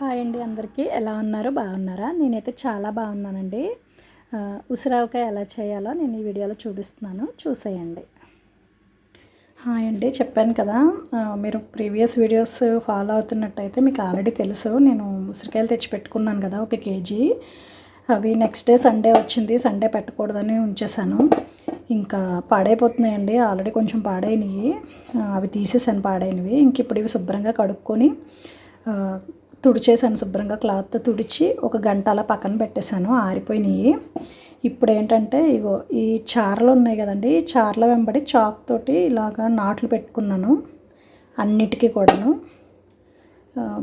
Hi అండి అందరికీ. ఎలా ఉన్నారు? బాగున్నారా? నేనైతే చాలా బాగున్నానండి. ఆ, ఉసిరావకాయ ఎలా చేయాలో నేను ఈ వీడియోలో చూపిస్తున్నాను. చూసేయండి. హాయ్ అండి. చెప్పాను కదా మీరు ప్రీవియస్ వీడియోస్ ఫాలో అవుతున్నట్టయితే మీకు ఆల్రెడీ తెలుసు. నేను ఉసిరికాయలు తెచ్చి పెట్టుకున్నాను కదా ఒక కేజీ. అవి నెక్స్ట్ డే సండే వచ్చింది. సండే పెట్టకూడదని ఉంచేసాను ఇంకా పాడైపోతున్నాయండి. ఆల్రెడీ కొంచెం పాడైనవి అవి తీసేసాను పాడైనవి. ఇంక ఇప్పుడు ఇవి శుభ్రంగా కడుక్కొని తుడిచేసాను శుభ్రంగా క్లాత్తో తుడిచి ఒక గంట అలా పక్కన పెట్టేశాను ఆరిపోయినాయి. ఇప్పుడు ఏంటంటే ఇగో ఈ చారలు ఉన్నాయి కదండి ఈ చారల వెంబడి చాక్ తోటి ఇలాగా నాట్లు పెట్టుకున్నాను అన్నిటికీ కూడాను.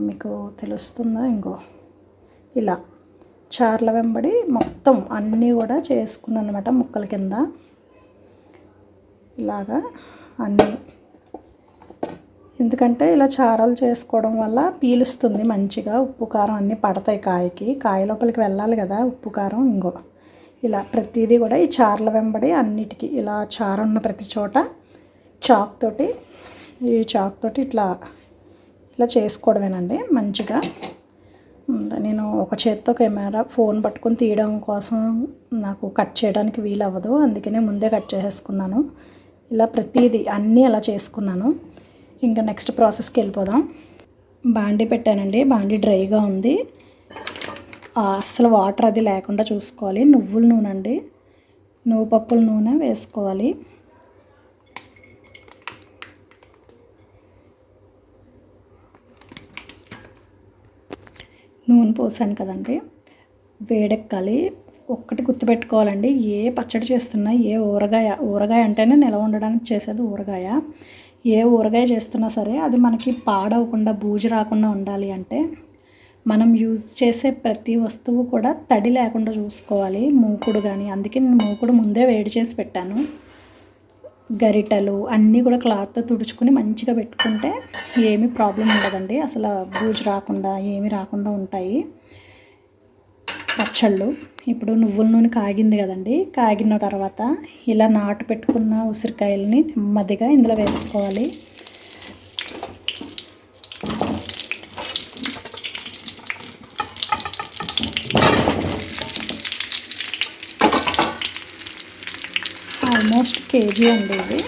మీకు తెలుస్తుందా ఇంకో? ఇలా చార్ల వెంబడి మొత్తం అన్నీ కూడా చేసుకున్నాను అనమాట ముక్కల కింద. ఇలాగా అన్నీ ఎందుకంటే ఇలా చారాలు చేసుకోవడం వల్ల పీలుస్తుంది మంచిగా. ఉప్పు కారం అన్నీ పడతాయి కాయకి. కాయ లోపలికి వెళ్ళాలి కదా ఉప్పు కారం ఇంకో ఇలా ప్రతిదీ కూడా ఈ చార్ల వెంబడి అన్నిటికీ ఇలా చారు ఉన్న ప్రతి చోట చాక్ తోటి ఈ చాక్ తోటి ఇట్లా ఇలా చేసుకోవడమేనండి మంచిగా. నేను ఒక చేత్తో కెమెరా ఫోన్ పట్టుకొని తీయడం కోసం నాకు కట్ చేయడానికి వీలవ్వదు. అందుకనే ముందే కట్ చేసేసుకున్నాను. ఇలా ప్రతిదీ అన్నీ అలా చేసుకున్నాను. ఇంకా నెక్స్ట్ ప్రాసెస్కి వెళ్ళిపోదాం. బాండి పెట్టానండి. బాండి డ్రైగా ఉంది. అసలు అస్సలు వాటర్ అది లేకుండా చూసుకోవాలి. నువ్వుల నూనె అండి. నువ్వు పప్పుల నూనె వేసుకోవాలి. నూనె పోసాను కదండి. వేడెక్కాలి. ఒక్కటి గుర్తుపెట్టుకోవాలండి. ఏ పచ్చడి చేస్తున్నా ఏ ఊరగాయ ఊరగాయ అంటేనే నిలవ ఉండడానికి చేసేది ఊరగాయ. ఏ ఊరగాయ చేస్తున్నా సరే అది మనకి పాడవకుండా బూజు రాకుండా ఉండాలి అంటే మనం యూజ్ చేసే ప్రతి వస్తువు కూడా తడి లేకుండా చూసుకోవాలి. మూకుడు కానీ అందుకే నేను మూకుడు ముందే వేడి చేసి పెట్టాను. గరిటలు అన్నీ కూడా క్లాత్తో తుడుచుకుని మంచిగా పెట్టుకుంటే ఏమీ ప్రాబ్లం ఉండదండి. అసలు బూజు రాకుండా ఏమీ రాకుండా ఉంటాయి. పచ్చళ్ళు. ఇప్పుడు నువ్వుల నూనె కాగింది కదండి. కాగిన తర్వాత ఇలా నాటు పెట్టుకున్న ఉసిరికాయలని నెమ్మదిగా ఇందులో వేసుకోవాలి. ఆల్మోస్ట్ కేజీ అండి ఇది.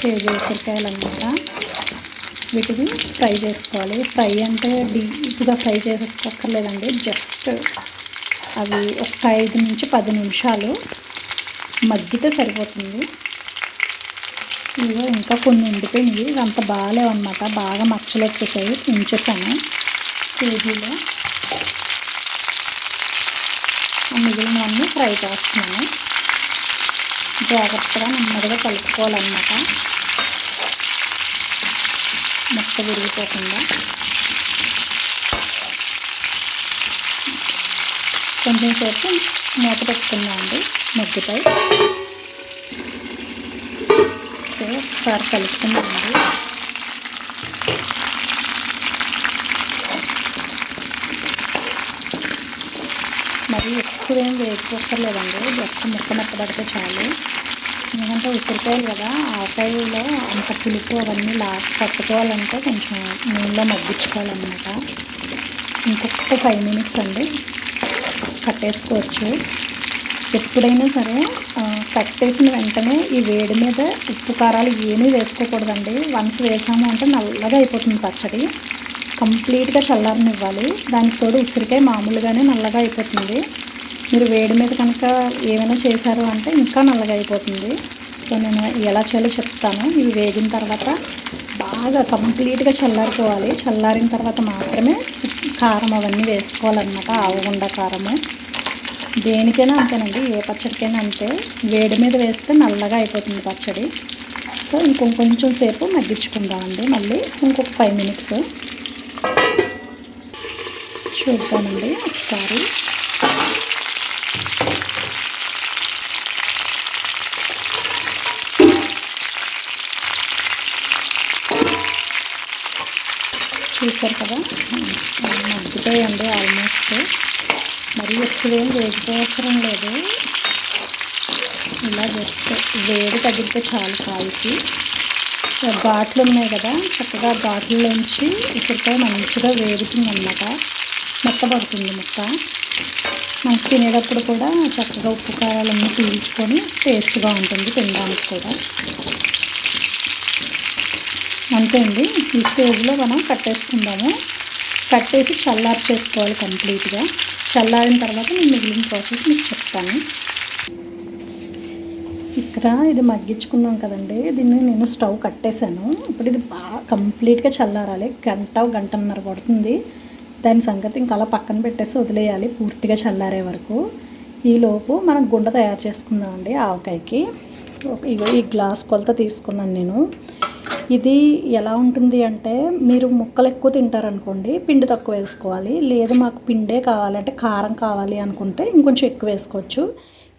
కేజీ ఉసిరికాయలు అనమాట వీటిని ఫ్రై చేసుకోవాలి. ఫ్రై అంటే డీప్గా ఫ్రై చేసేసుకోక్కర్లేదండి. జస్ట్ అవి ఒక ఐదు నుంచి పది నిమిషాలు మగ్గితే సరిపోతుంది. ఇదిగో ఇంకా కొన్ని ఉండిపోయినాయి అంత బాగాలేవన్నమాట. బాగా మచ్చలు వచ్చేసాయి. ఉంచేసాను కేజీలో. మిగిలినవన్నీ ఫ్రై చేస్తున్నాను. జాగ్రత్తగా నెమ్మదిగా కలుపుకోవాలన్నమాట. మొక్క విరిగిపోకుండా. కొంచెం సేపు మూత పెట్టుకుందామండి మగ్గుతాయి ఓకే ఒకసారి కలుపుకుందామండి మరి ఎక్కువ ఏం వేసుకోక్కర్లేదండి జస్ట్ ముక్క మెత్తబడితే చాలు. ఎందుకంటే ఉసిరికాయలు కదా ఆకాయలో అంత పులుపు అవన్నీ లా పట్టుకోవాలంటే కొంచెం నూనెలో మగ్గించుకోవాలన్నమాట. ఇంకొక ఫైవ్ మినిట్స్ అండి. కట్టేసుకోవచ్చు. ఎప్పుడైనా సరే కట్టేసిన వెంటనే ఈ వేడి మీద ఉప్పు కారాలు ఏమీ వేసుకోకూడదండి. వన్స్ వేసాము అంటే నల్లగా అయిపోతుంది పచ్చడి. కంప్లీట్గా చల్లారనివ్వాలి. దానికి తోడు ఉసిరికాయ మామూలుగానే నల్లగా అయిపోతుంది. మీరు వేడి మీద కనుక ఏమైనా చేశారు అంటే ఇంకా నల్లగా అయిపోతుంది. సో నేను ఎలా చేయాలో చెప్తాను. ఇవి వేగిన తర్వాత బాగా కంప్లీట్గా చల్లారిపోవాలి. చల్లారిన తర్వాత మాత్రమే కారం అవన్నీ వేసుకోవాలన్నమాట. ఆవగుండ కారము. దేనికైనా అంతేనండి ఏ పచ్చడికైనా అంతే. వేడి మీద వేస్తే నల్లగా అయిపోతుంది పచ్చడి. సో ఇంకొంచెం కొంచెం సేపు మగ్గించుకుందామండి మళ్ళీ ఇంకొక ఫైవ్ మినిట్స్. చూద్దామండి ఒకసారి. చూసారు కదా? మగ్గిపోయండి ఆల్మోస్ట్. మరి ఎక్కువ ఏం వేసుకోవసరం లేదు. ఇలా జస్ట్ వేడి తగిలితే చాలు కాయకి. ఘాట్లు ఉన్నాయి కదా చక్కగా ఘాట్లలోంచి ఉసిరికాయ మంచిగా వేగుతుంది అనమాట మెత్తబడుతుంది ముక్క మనకి తినేటప్పుడు కూడా చక్కగా ఉప్పు కారాలన్నీ పీల్చుకొని టేస్ట్గా ఉంటుంది తినడానికి కూడా. అంతే అండి. ఈ స్టేజ్లో మనం కట్టేసుకుందాము. కట్టేసి చల్లార్ చేసుకోవాలి కంప్లీట్గా. చల్లారిన తర్వాత నేను మిగిలిన ప్రాసెస్ మీకు చెప్తాను. ఇక్కడ ఇది మగ్గించుకున్నాం కదండి. దీన్ని నేను స్టవ్ కట్టేశాను. ఇప్పుడు ఇది బాగా కంప్లీట్గా చల్లారాలి. గంట గంటన్నర పడుతుంది. దాని సంగతి ఇంకా అలా పక్కన పెట్టేసి వదిలేయాలి పూర్తిగా చల్లారే వరకు. ఈలోపు మనం గుండ తయారు చేసుకుందామండి ఆవకాయకి. ఇగో ఈ గ్లాస్ కొలత తీసుకున్నాను నేను. ఇది ఎలా ఉంటుంది అంటే మీరు ముక్కలు ఎక్కువ తింటారనుకోండి పిండి తక్కువ వేసుకోవాలి. లేదు మాకు పిండే కావాలంటే కారం కావాలి అనుకుంటే ఇంకొంచెం ఎక్కువ వేసుకోవచ్చు.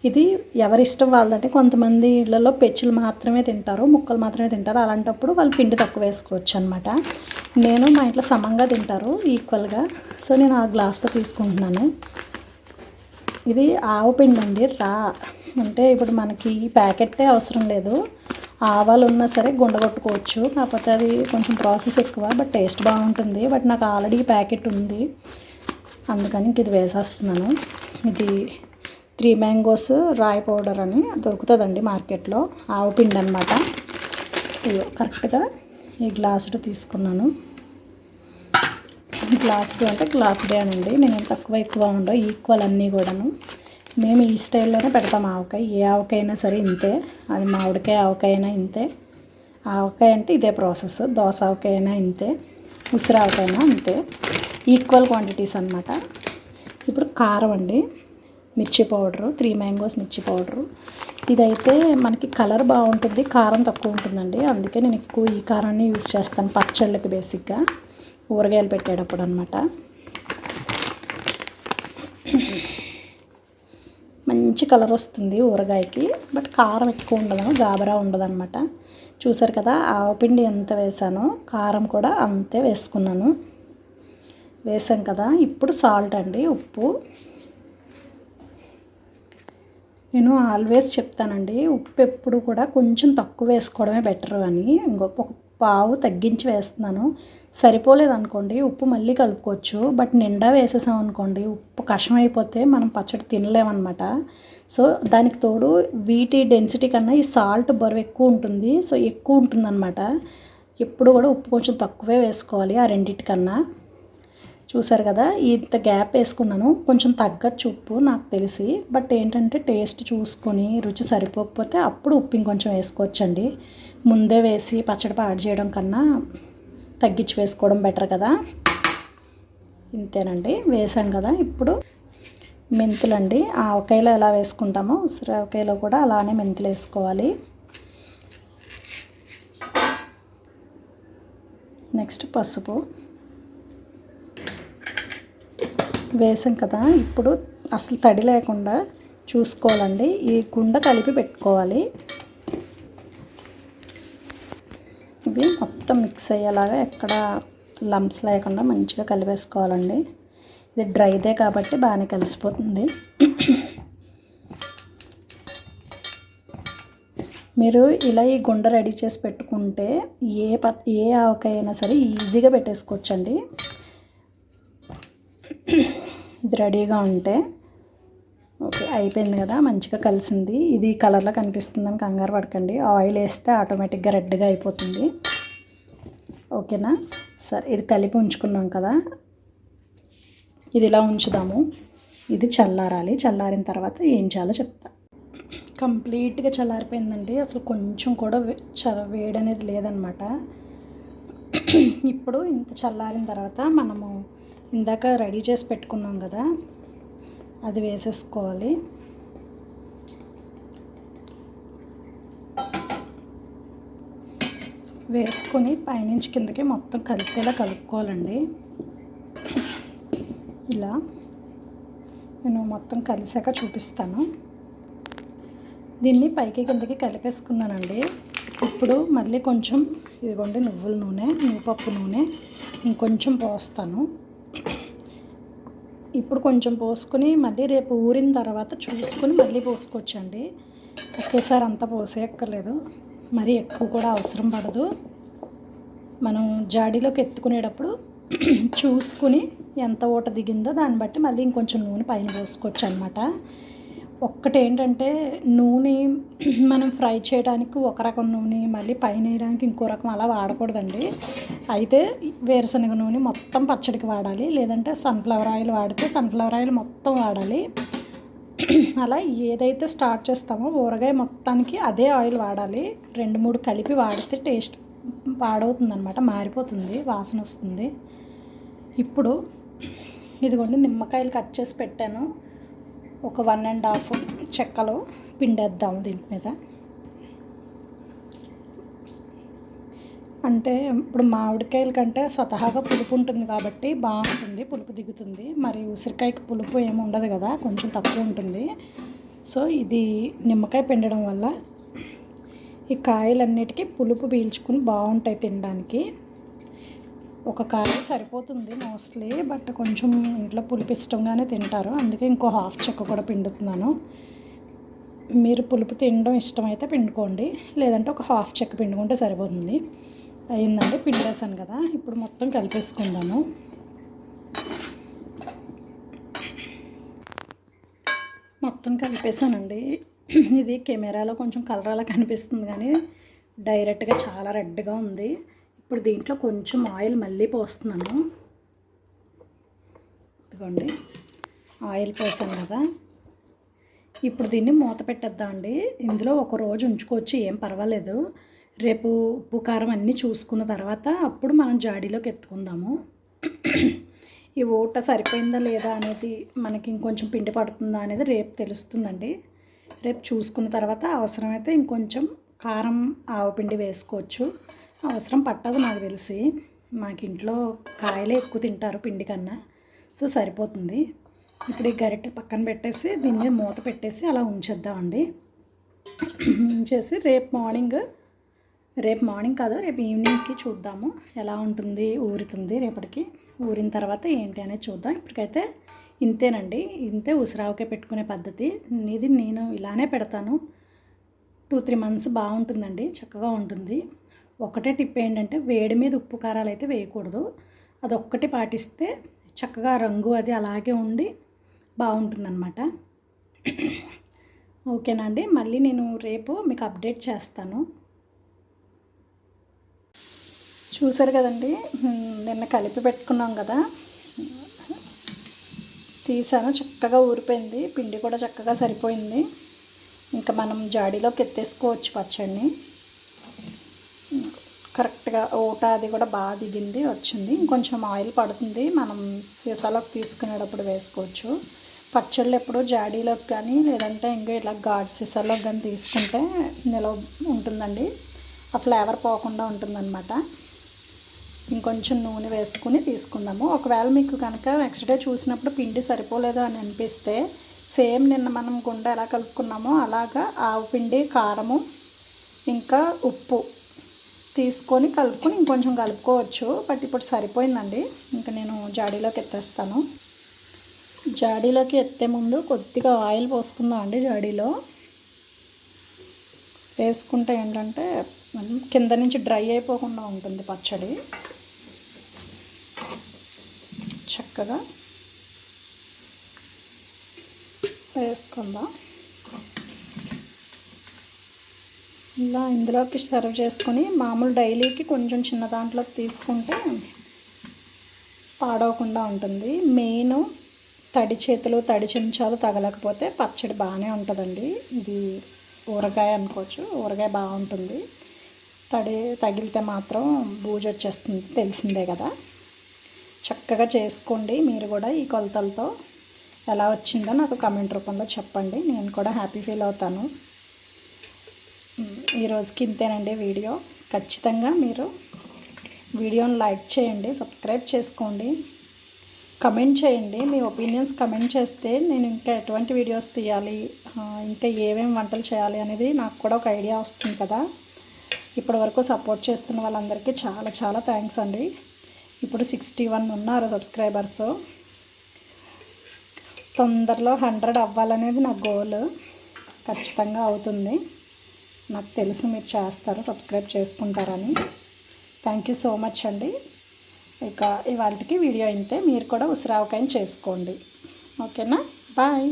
ఇది ఎవరిష్టం వాళ్ళదంటే కొంతమంది ఇళ్ళలో పెచ్చులు మాత్రమే తింటారు ముక్కలు మాత్రమే తింటారు. అలాంటప్పుడు వాళ్ళు పిండి తక్కువ వేసుకోవచ్చు అనమాట నేను మా ఇంట్లో సమంగా తింటారు ఈక్వల్గా. సో నేను ఆ గ్లాస్తో తీసుకుంటున్నాను. ఇది ఆవు పిండి అండి రా. అంటే ఇప్పుడు మనకి ప్యాకెట్టే అవసరం లేదు. ఆవాలు ఉన్నా సరే గుండగొట్టుకోవచ్చు. కాకపోతే అది కొంచెం ప్రాసెస్ ఎక్కువ బట్ టేస్ట్ బాగుంటుంది. బట్ నాకు ఆల్రెడీ ప్యాకెట్ ఉంది. అందుకని ఇంక ఇది వేసేస్తున్నాను. ఇది త్రీ మ్యాంగోస్ రాయి పౌడర్ అని దొరుకుతుందండి మార్కెట్లో. ఆవు పిండి అనమాట కరెక్ట్గా ఈ గ్లాసుడు తీసుకున్నాను. గ్లాసుడు అంటే గ్లాసుడే అనండి. నేను తక్కువ ఎక్కువ ఉండవు ఈక్వల్ అన్నీ కూడాను. మేము ఈ స్టైల్లోనే పెడతాం ఆవకాయ. ఏ ఆవకాయ అయినా సరే ఇంతే. అది మామిడికాయ ఆవకాయ అయినా ఇంతే. ఆవకాయ అంటే ఇదే ప్రాసెస్. దోస ఆవకాయ అయినా ఇంతే. ఉసిరి ఆవకాయ అయినా అంతే ఈక్వల్ క్వాంటిటీస్ అనమాట ఇప్పుడు కారం అండి. మిర్చి పౌడరు త్రీ మ్యాంగోస్ మిర్చి పౌడరు. ఇదైతే మనకి కలర్ బాగుంటుంది కారం తక్కువ ఉంటుందండి. అందుకే నేను ఎక్కువ ఈ కారాన్ని యూజ్ చేస్తాను పచ్చళ్ళకి బేసిక్గా. ఊరగాయలు పెట్టేటప్పుడు అనమాట మంచి కలర్ వస్తుంది ఊరగాయకి బట్ కారం ఎక్కువ ఉండదు గాబరా ఉండదు అనమాట చూసారు కదా ఆవపిండి ఎంత వేసానో కారం కూడా అంతే వేసుకున్నాను. వేసాం కదా ఇప్పుడు సాల్ట్ అండి ఉప్పు. నేను ఆల్వేస్ చెప్తానండి ఉప్పు ఎప్పుడు కూడా కొంచెం తక్కువ వేసుకోవడమే బెటర్ అని. ఇంకొక పావు తగ్గించి వేస్తున్నాను. సరిపోలేదు అనుకోండి ఉప్పు మళ్ళీ కలుపుకోవచ్చు. బట్ నిండా వేసేసాం అనుకోండి ఉప్పు కషం అయిపోతే మనం పచ్చడి తినలేమన్నమాట. సో దానికి తోడు వీటి డెన్సిటీ కన్నా ఈ సాల్ట్ బరువు ఎక్కువ ఉంటుంది. సో ఎక్కువ ఉంటుందన్నమాట. ఎప్పుడు కూడా ఉప్పు కొంచెం తక్కువే వేసుకోవాలి ఆ రెండింటికన్నా. చూసారు కదా ఇంత గ్యాప్ వేసుకున్నాను. కొంచెం తగ్గచ్చు ఉప్పు నాకు తెలిసి. బట్ ఏంటంటే టేస్ట్ చూసుకొని రుచి సరిపోకపోతే అప్పుడు ఉప్పు ఇంకొంచెం వేసుకోవచ్చండి. ముందే వేసి పచ్చడి పాడు చేయడం కన్నా తగ్గించి వేసుకోవడం బెటర్ కదా. ఇంతేనండి. వేసాం కదా ఇప్పుడు. మెంతులండి. ఆవకాయలో ఎలా వేసుకుంటామో ఉసిరావకాయలో కూడా అలానే మెంతులు వేసుకోవాలి. నెక్స్ట్ పసుపు. వేసాం కదా. ఇప్పుడు అసలు తడి లేకుండా చూసుకోవాలండి. ఈ గుండ కలిపి పెట్టుకోవాలి ఇవి మొత్తం మిక్స్ అయ్యేలాగా ఎక్కడ లంప్స్ లేకుండా మంచిగా కలిపేసుకోవాలండి. ఇది డ్రైదే కాబట్టి బాగానే కలిసిపోతుంది. మీరు ఇలా ఈ గుండె రెడీ చేసి పెట్టుకుంటే ఏ ప ఏ ఆవకాయ అయినా సరే ఈజీగా పెట్టేసుకోవచ్చండి. ఇది రెడీగా ఉంటే ఓకే అయిపోయింది కదా మంచిగా కలిసింది. ఇది కలర్లో కనిపిస్తుందని కంగారు పడకండి. ఆయిల్ వేస్తే ఆటోమేటిక్గా రెడ్గా అయిపోతుంది. ఓకేనా? సరే ఇది కలిపి ఉంచుకున్నాం కదా. ఇది ఇలా ఉంచుదాము. ఇది చల్లారాలి. చల్లారిన తర్వాత ఏం చేయాలో చెప్తా. కంప్లీట్గా చల్లారిపోయిందండి. అసలు కొంచెం కూడా చ వేడి అనేది లేదనమాట. ఇప్పుడు ఇంత చల్లారిన తర్వాత మనము ఇందాక రెడీ చేసి పెట్టుకున్నాం కదా అది వేసేసుకోవాలి. వేసుకొని పైనుంచి కిందకి మొత్తం కలిసేలా కలుపుకోవాలండి. ఇలా నేను మొత్తం కలిసాక చూపిస్తాను. దీన్ని పైకి కిందకి కలిపేసుకున్నానండి. ఇప్పుడు మళ్ళీ కొంచెం ఇదిగోండి నువ్వుల నూనె నువ్వుపప్పు నూనె ఇంకొంచెం పోస్తాను. ఇప్పుడు కొంచెం పోసుకొని మళ్ళీ రేపు ఊరిన తర్వాత చూసుకొని మళ్ళీ పోసుకోవచ్చండి. ఒకేసారి అంతా పోసేయక్కర్లేదు. మరీ ఎక్కువ కూడా అవసరం పడదు. మనం జాడీలోకి ఎత్తుకునేటప్పుడు చూసుకుని ఎంత ఊట దిగిందో దాన్ని బట్టి మళ్ళీ ఇంకొంచెం నూనె పైన పోసుకోవచ్చు అనమాట ఒక్కటేంటంటే నూనె మనం ఫ్రై చేయడానికి ఒక రకం నూనె మళ్ళీ పైన వేయడానికి ఇంకో రకం అలా వాడకూడదండి. అయితే వేరుశనగ నూనె మొత్తం పచ్చడికి వాడాలి. లేదంటే సన్ఫ్లవర్ ఆయిల్ వాడితే సన్ఫ్లవర్ ఆయిల్ మొత్తం వాడాలి. అలా ఏదైతే స్టార్ట్ చేస్తామో ఊరగాయ మొత్తానికి అదే ఆయిల్ వాడాలి. రెండు మూడు కలిపి వాడితే టేస్ట్ పాడవుతుంది అనమాట మారిపోతుంది వాసన వస్తుంది. ఇప్పుడు ఇదిగోండి నిమ్మకాయలు కట్ చేసి పెట్టాను. ఒక వన్ అండ్ హాఫ్ చెక్కలు పిండేద్దాము దీని మీద. అంటే ఇప్పుడు మామిడికాయల కంటే స్వతహాగా పులుపు ఉంటుంది కాబట్టి బాగుంటుంది పులుపు దిగుతుంది. మరి ఉసిరికాయకి పులుపు ఏమి ఉండదు కదా కొంచెం తక్కువ ఉంటుంది. సో ఇది నిమ్మకాయ పిండడం వల్ల ఈ కాయలన్నిటికీ పులుపు పీల్చుకుని బాగుంటాయి తినడానికి. ఒక కాయ సరిపోతుంది మోస్ట్లీ బట్ కొంచెం ఇంట్లో పులుపు ఇష్టంగానే తింటారు. అందుకే ఇంకో హాఫ్ చెక్క కూడా పిండుతున్నాను. మీరు పులుపు తినడం ఇష్టమైతే పిండుకోండి. లేదంటే ఒక హాఫ్ చెక్క పిండుకుంటే సరిపోతుంది. అయిందండి పిండేసాను కదా. ఇప్పుడు మొత్తం కలిపేసుకుందాము. మొత్తం కలిపేసానండి ఇది కెమెరాలో కొంచెం కలర్ అలా కనిపిస్తుంది కానీ డైరెక్ట్గా చాలా రెడ్గా ఉంది. ఇప్పుడు దీంట్లో కొంచెం ఆయిల్ మళ్ళీ పోస్తున్నాను. ఇదిగోండి. ఆయిల్ పోసాను కదా. ఇప్పుడు దీన్ని మూత పెట్టేద్దాం అండి ఇందులో ఒక రోజు ఉంచుకోవచ్చు ఏం పర్వాలేదు. రేపు ఉప్పు కారం అన్నీ చూసుకున్న తర్వాత అప్పుడు మనం జాడీలోకి ఎత్తుకుందాము. ఈ ఊట సరిపోయిందా లేదా అనేది మనకి ఇంకొంచెం పిండి పడుతుందా అనేది రేపు తెలుస్తుందండి. రేపు చూసుకున్న తర్వాత అవసరమైతే ఇంకొంచెం కారం ఆవపిండి వేసుకోవచ్చు. అవసరం పట్టదు నాకు తెలిసి. మాకు ఇంట్లో కాయలే ఎక్కువ తింటారు పిండి కన్నా. సో సరిపోతుంది. ఇప్పుడు ఈ గరిటె పక్కన పెట్టేసి దీని మీద మూత పెట్టేసి అలా ఉంచేద్దామండి. ఉంచేసి రేపు మార్నింగ్ రేపు మార్నింగ్ కాదు రేపు ఈవినింగ్కి చూద్దాము. ఎలా ఉంటుంది ఊరుతుంది రేపటికి ఊరిన తర్వాత ఏంటి అనేది చూద్దాం. ఇప్పటికైతే ఇంతేనండి. ఇంతే ఉసిరావుకే పెట్టుకునే పద్ధతి. ఇది నేను ఇలానే పెడతాను. టూ త్రీ మంత్స్ బాగుంటుందండి చక్కగా ఉంటుంది. ఒకటే టిప్ ఏంటంటే వేడి మీద ఉప్పు కారాలు అయితే వేయకూడదు. అదొక్కటి పాటిస్తే చక్కగా రంగు అది అలాగే ఉండి బాగుంటుందన్నమాట. ఓకేనా అండి? మళ్ళీ నేను రేపు మీకు అప్డేట్ చేస్తాను. చూసారు కదండి. నిన్న కలిపి పెట్టుకున్నాం కదా. తీసాను చక్కగా ఊరిపోయింది. పిండి కూడా చక్కగా సరిపోయింది. ఇంకా మనం జాడీలోకి ఎత్తేసుకోవచ్చు పచ్చడిని. కరెక్ట్గా ఊట అది కూడా బాగా దిగింది వచ్చింది. ఇంకొంచెం ఆయిల్ పడుతుంది. మనం సీసాలోకి తీసుకునేటప్పుడు వేసుకోవచ్చు. పచ్చళ్ళు ఎప్పుడు జాడీలోకి కానీ లేదంటే ఇంకా ఇలా ఘాట్ సీసాలోకి కానీ తీసుకుంటే నిలవ ఉంటుందండి. ఆ ఫ్లేవర్ పోకుండా ఉంటుందన్నమాట. ఇంకొంచెం నూనె వేసుకుని తీసుకుందాము. ఒకవేళ మీకు కనుక నెక్స్ట్ డే చూసినప్పుడు పిండి సరిపోలేదు అని అనిపిస్తే సేమ్ నిన్న మనం గుండె ఎలా కలుపుకున్నామో అలాగా ఆవు పిండి కారము ఇంకా ఉప్పు తీసుకొని కలుపుకొని ఇంకొంచెం కలుపుకోవచ్చు. బట్ ఇప్పుడు సరిపోయిందండి. ఇంకా నేను జాడీలోకి ఎత్తేస్తాను. జాడీలోకి ఎత్తే ముందు కొద్దిగా ఆయిల్ పోసుకుందాం అండి జాడీలో. వేసుకుంటే ఏంటంటే కింద నుంచి డ్రై అయిపోకుండా ఉంటుంది పచ్చడి. చక్కగా వేసుకుందాం. ఇలా ఇందులోకి సర్వ్ చేసుకొని మామూలు డైలీకి కొంచెం చిన్న దాంట్లోకి తీసుకుంటే పాడవకుండా ఉంటుంది. మెయిన్ తడి చేతులు తడి చెంచాలు తగలకపోతే పచ్చడి బాగానే ఉంటుందండి. ఇది ఊరగాయ అనుకోవచ్చు. ఊరగాయ బాగుంటుంది. తడి తగిలితే మాత్రం బూజు వచ్చేస్తుంది తెలిసిందే కదా. చక్కగా చేసుకోండి. మీరు కూడా ఈ కొలతలతో ఎలా వచ్చిందో నాకు కమెంట్ రూపంలో చెప్పండి. నేను కూడా హ్యాపీ ఫీల్ అవుతాను. ఈరోజుకి ఇంతేనండి వీడియో. ఖచ్చితంగా మీరు వీడియోని లైక్ చేయండి సబ్స్క్రైబ్ చేసుకోండి కమెంట్ చేయండి. మీ ఒపీనియన్స్ కమెంట్ చేస్తే నేను ఇంకా ఎటువంటి వీడియోస్ తీయాలి ఇంకా ఏమేమి వంటలు చేయాలి అనేది నాకు కూడా ఒక ఐడియా వస్తుంది కదా. ఇప్పటి వరకు సపోర్ట్ చేస్తున్న వాళ్ళందరికీ చాలా చాలా థ్యాంక్స్ అండి. ఇప్పుడు సిక్స్టీ వన్ ఉన్నారు సబ్స్క్రైబర్స్ తొందరలో హండ్రెడ్ అవ్వాలనేది నా గోల్. ఖచ్చితంగా అవుతుంది. నాకు తెలుసు మీరు చేస్తారు సబ్స్క్రైబ్ చేసుకుంటారని. థ్యాంక్ యూ సో మచ్ అండి. ఇక ఇవాళకి వీడియో అయితే మీరు కూడా ఉసిరావకాయని చేసుకోండి. ఓకేనా? బాయ్